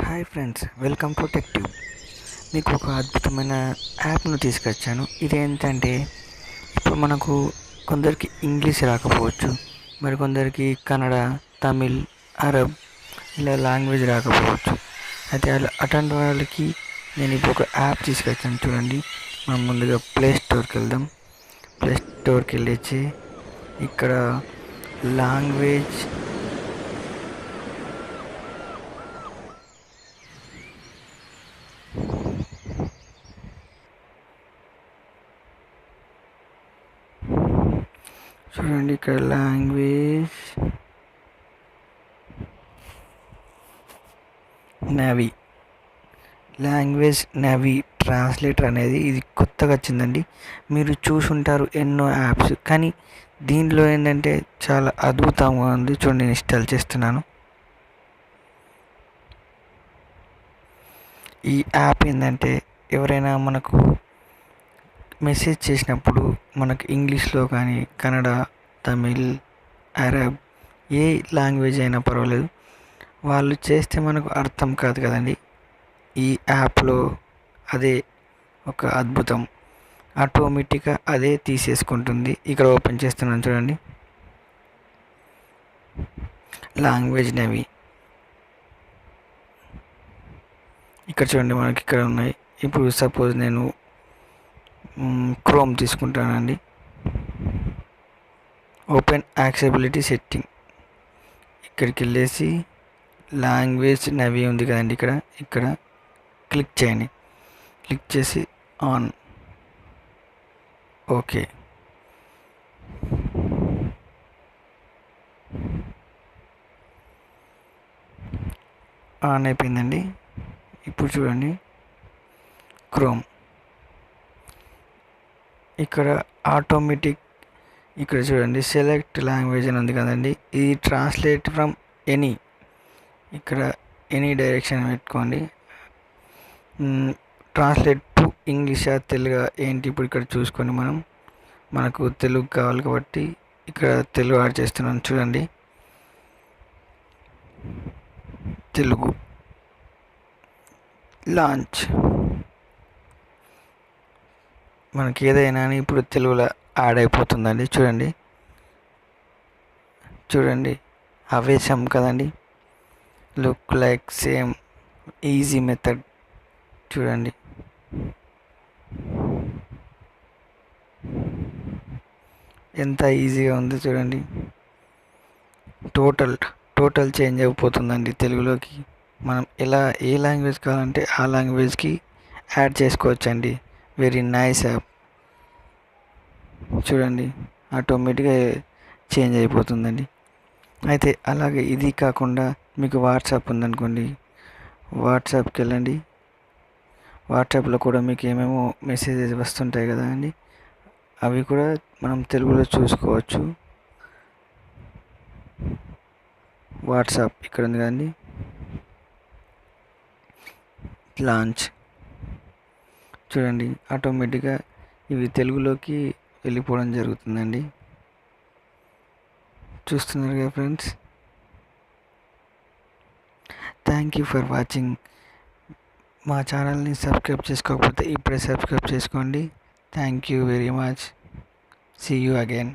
Hi friends welcome to tech tube. మీకు ఒక అద్భుతమైన యాప్ను తీసుకొచ్చాను. ఇది ఏంటంటే ఇప్పుడు మనకు కొందరికి ఇంగ్లీష్ రాకపోవచ్చు మరి కొందరికి కన్నడ తమిళ్ అరబ్ ఇలా లాంగ్వేజ్ రాకపోవచ్చు. అయితే అలా అటువంటి వాళ్ళకి నేను ఇప్పుడు ఒక యాప్ తీసుకొచ్చాను చూడండి. మనం ముందుగా ప్లే స్టోర్కి వెళ్దాం. ప్లే స్టోర్కి వెళ్ళేసి ఇక్కడ లాంగ్వేజ్ చూడండి ఇక్కడ లాంగ్వేజ్. నవి. లాంగ్వేజ్ నవి ట్రాన్స్లేటర్ అనేది ఇది కొత్తగా వచ్చిందండి. మీరు చూసుంటారు ఎన్నో యాప్స్. కానీ దీనిలో ఏంటంటే చాలా అద్భుతంగా ఉంది. చూడండి నేను ఇన్స్టాల్ చేస్తున్నాను. ఈ యాప్ ఏంటంటే ఎవరైనా మనకు మెసేజ్ చేసినప్పుడు మనకు ఇంగ్లీష్లో కానీ కన్నడ తమిళ్ అరబ్ ఏ లాంగ్వేజ్ అయినా పర్వాలేదు. వాళ్ళు చేస్తే మనకు అర్థం కాదు కదండి. ఈ యాప్లో అదే ఒక అద్భుతం. ఆటోమేటిక్గా అదే తీసేసుకుంటుంది. ఇక్కడ ఓపెన్ చేస్తున్నాను చూడండి. లాంగ్వేజ్ నవి. ఇక్కడ చూడండి మనకి ఇక్కడ ఉన్నాయి. ఇప్పుడు సపోజ్ నేను క్రోమ్ తీసుకుంటానండి. Open accessibility setting. ఇక్కడికి వెళ్ళేసి లాంగ్వేజ్ నవి ఉంది కదండి ఇక్కడ ఇక్కడ క్లిక్ చేయండి. క్లిక్ చేసి ఆన్. ఓకే. ఆన్ అయిపోయిందండి. ఇప్పుడు చూడండి. క్రోమ్. ఇక్కడ ఆటోమేటిక్ ఇక్కడ చూడండి సెలెక్ట్ లాంగ్వేజ్ అని ఉంది కదండి. ఇది ట్రాన్స్లేట్ ఫ్రమ్ ఎనీ ఇక్కడ ఎనీ డైరెక్షన్ పెట్టుకోండి. ట్రాన్స్లేట్ టు ఇంగ్లీషా తెలుగు ఏంటి ఇప్పుడు ఇక్కడ చూసుకొని మనం. మనకు తెలుగు కావాలి కాబట్టి ఇక్కడ తెలుగు యాడ్ చేస్తున్నాను చూడండి. తెలుగు. లాంచ్ మనకి ఏదైనా ఇప్పుడు తెలుగులో యాడ్ అయిపోతుందండి. చూడండి. చూడండి. ఆవేశం కదండి. Look like same easy method చూడండి. ఎంత ఈజీగా ఉంది చూడండి. టోటల్ టోటల్ చేంజ్ అయిపోతుందండి తెలుగులోకి. మనం ఎలా ఏ లాంగ్వేజ్ కావాలంటే ఆ లాంగ్వేజ్కి యాడ్ చేసుకోవచ్చండి. Very nice app. చూడండి ఆటోమేటిక్గా చేంజ్ అయిపోతుందండి. అయితే అలాగే ఇది కాకుండా మీకు వాట్సాప్ ఉందనుకోండి. వాట్సాప్కి వెళ్ళండి. వాట్సాప్లో కూడా మీకు ఏమేమో మెసేజెస్ వస్తుంటాయి కదా అండి. అవి కూడా మనం తెలుగులో చూసుకోవచ్చు. వాట్సాప్ ఇక్కడ ఉంది కదండి. లాంచ్. చూడండి ఆటోమేటిక్గా ఇవి తెలుగులోకి వెళ్ళిపోవడం జరుగుతుందండి. చూస్తున్నారు కదా friends? Thank you for watching. మా ఛానల్ని సబ్స్క్రైబ్ చేసుకోకపోతే ఇప్పుడే సబ్స్క్రైబ్ చేసుకోండి. Thank you very much. See you again